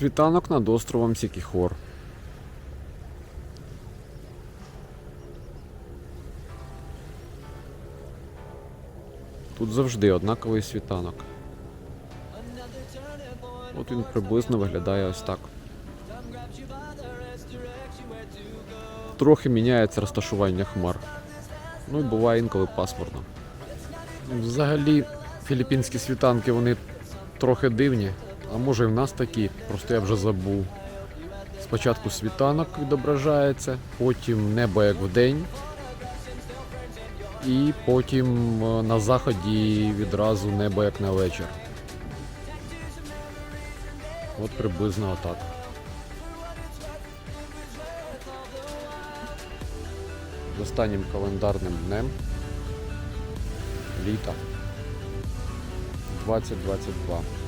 Світанок над островом Сікіхор. Тут завжди однаковий світанок. От він приблизно виглядає ось так. Трохи міняється розташування хмар. Ну і буває інколи пасмурно. Взагалі, філіппінські світанки вони трохи дивні, а може і в нас такі, просто я вже забув. Спочатку світанок відображається, потім небо як вдень, і потім е, на заході відразу небо як на вечір. От приблизно отак. Останнім календарним днем літа 2022.